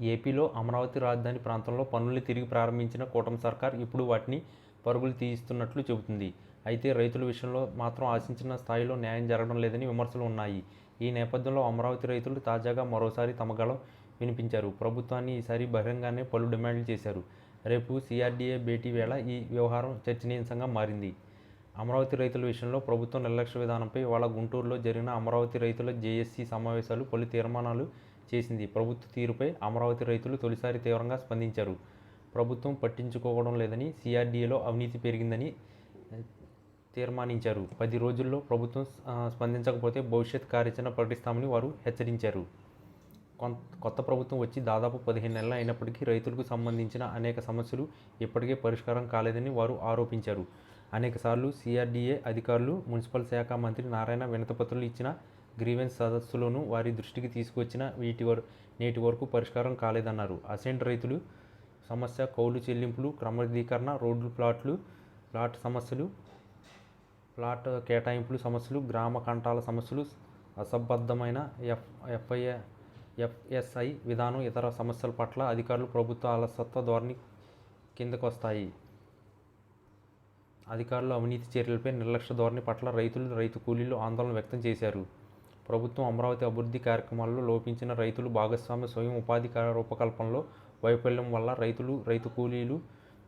ఏపీలో అమరావతి రాజధాని ప్రాంతంలో పనుల్ని తిరిగి ప్రారంభించిన కూటమి సర్కార్ ఇప్పుడు వాటిని పరుగులు తీయిస్తున్నట్లు చెబుతుంది. అయితే రైతుల విషయంలో మాత్రం ఆశించిన స్థాయిలో న్యాయం జరగడం లేదని విమర్శలు ఉన్నాయి. ఈ నేపథ్యంలో అమరావతి రైతులు తాజాగా మరోసారి తమ గళం వినిపించారు. ప్రభుత్వాన్ని ఈసారి బహిరంగానే పలు డిమాండ్లు చేశారు. రేపు సిఆర్డీఏ భేటీ వేళ ఈ వ్యవహారం చర్చనీయాంశంగా మారింది. అమరావతి రైతుల విషయంలో ప్రభుత్వం నిర్లక్ష్య విధానంపై ఇవాళ గుంటూరులో జరిగిన అమరావతి రైతుల జేఎస్సీ సమావేశాలు పలు తీర్మానాలు చేసింది. ప్రభుత్వ తీరుపై అమరావతి రైతులు తొలిసారి తీవ్రంగా స్పందించారు. ప్రభుత్వం పట్టించుకోవడం లేదని సిఆర్డీఏలో అవినీతి పెరిగిందని తీర్మానించారు. పది రోజుల్లో ప్రభుత్వం స్పందించకపోతే భవిష్యత్ కార్యాచరణ ప్రకటిస్తామని వారు హెచ్చరించారు. కొత్త ప్రభుత్వం వచ్చి దాదాపు పదిహేను నెలలు అయినప్పటికీ రైతులకు సంబంధించిన అనేక సమస్యలు ఇప్పటికే పరిష్కారం కాలేదని వారు ఆరోపించారు. అనేకసార్లు సిఆర్డీఏ అధికారులు మున్సిపల్ శాఖ మంత్రి నారాయణ వినతిపత్రులు ఇచ్చిన గ్రీవెన్స్ సదస్సులోనూ వారి దృష్టికి తీసుకొచ్చిన వీటి వర నేటి వరకు పరిష్కారం కాలేదన్నారు. అసెంట్ రైతులు సమస్య కౌలు చెల్లింపులు క్రమబద్ధీకరణ రోడ్లు ప్లాట్లు ప్లాట్ సమస్యలు ప్లాట్ కేటాయింపులు సమస్యలు గ్రామ కంటాల సమస్యలు అసంబద్ధమైన ఎఫ్ ఎఫ్ఐఏ ఎఫ్ఎస్ఐ విధానం ఇతర సమస్యల పట్ల అధికారులు ప్రభుత్వ అలసత్వ ధోరణి కిందకు వస్తాయి అధికారులు అవినీతి చర్యలపై నిర్లక్ష్య ధోరణి పట్ల రైతులు రైతు కూలీలు ఆందోళన వ్యక్తం చేశారు. ప్రభుత్వం అమరావతి అభివృద్ధి కార్యక్రమాల్లో లోపించిన రైతులు భాగస్వామ్య స్వయం ఉపాధి రూపకల్పనలో వైఫల్యం వల్ల రైతులు రైతు కూలీలు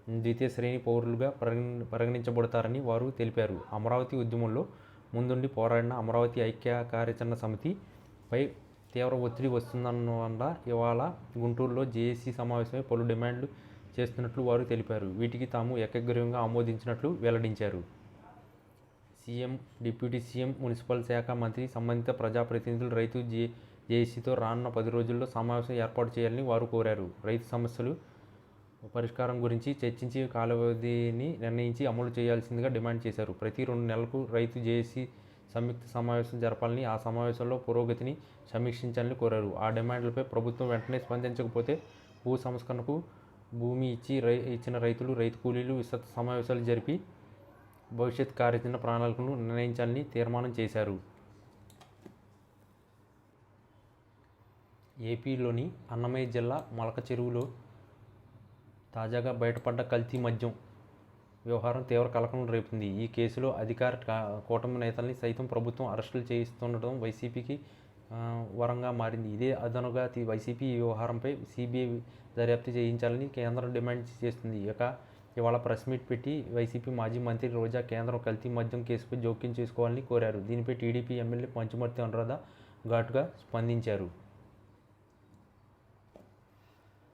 ద్వితీయ శ్రేణి పౌరులుగా పరిగణ పరిగణించబడతారని వారు తెలిపారు. అమరావతి ఉద్యమంలో ముందుండి పోరాడిన అమరావతి ఐక్య కార్యాచరణ సమితిపై తీవ్ర ఒత్తిడి వస్తుందన్న వల్ల ఇవాళ గుంటూరులో జేఏసీ సమావేశమై పలు డిమాండ్లు చేస్తున్నట్లు వారు తెలిపారు. వీటికి తాము ఏకగ్రీవంగా ఆమోదించినట్లు వెల్లడించారు. సీఎం డిప్యూటీ సీఎం మున్సిపల్ శాఖ మంత్రి సంబంధిత ప్రజాప్రతినిధులు రైతు జే జేఏసీతో రానున్న పది రోజుల్లో సమావేశం ఏర్పాటు చేయాలని వారు కోరారు. రైతు సమస్యలు పరిష్కారం గురించి చర్చించి కాలవ్యవధిని నిర్ణయించి అమలు చేయాల్సిందిగా డిమాండ్ చేశారు. ప్రతి రెండు నెలలకు రైతు జేఏసీ సంయుక్త సమావేశం జరపాలని ఆ సమావేశంలో పురోగతిని సమీక్షించాలని కోరారు. ఆ డిమాండ్లపై ప్రభుత్వం వెంటనే స్పందించకపోతే భూ సంస్కరణకు భూమి ఇచ్చి రై ఇచ్చిన రైతులు రైతు కూలీలు విస్తృత సమావేశాలు జరిపి భవిష్యత్ కార్యాచరణ ప్రణాళికను నిర్ణయించాలని తీర్మానం చేశారు. ఏపీలోని అన్నమయ్య జిల్లా మొలక చెరువులో తాజాగా బయటపడ్డ కల్తీ మద్యం వ్యవహారం తీవ్ర కలకలం రేపింది ఈ కేసులో అధికార కూటమి నేతల్ని సైతం ప్రభుత్వం అరెస్టులు చేయిస్తుండటం వైసీపీకి వరంగా మారింది. ఇదే అదనుగా వైసీపీ ఈ వ్యవహారంపై సిబిఐ దర్యాప్తు చేయించాలని కేంద్రం డిమాండ్ చేస్తుంది. ఇక ఇవాళ ప్రెస్ మీట్ పెట్టి వైసీపీ మాజీ మంత్రి రోజా కేంద్రం కల్తీ మద్యం కేసుపై జోక్యం చేసుకోవాలని కోరారు. దీనిపై టీడీపీ ఎమ్మెల్యే పంచుమర్తి అనురాధ ఘాటుగా స్పందించారు.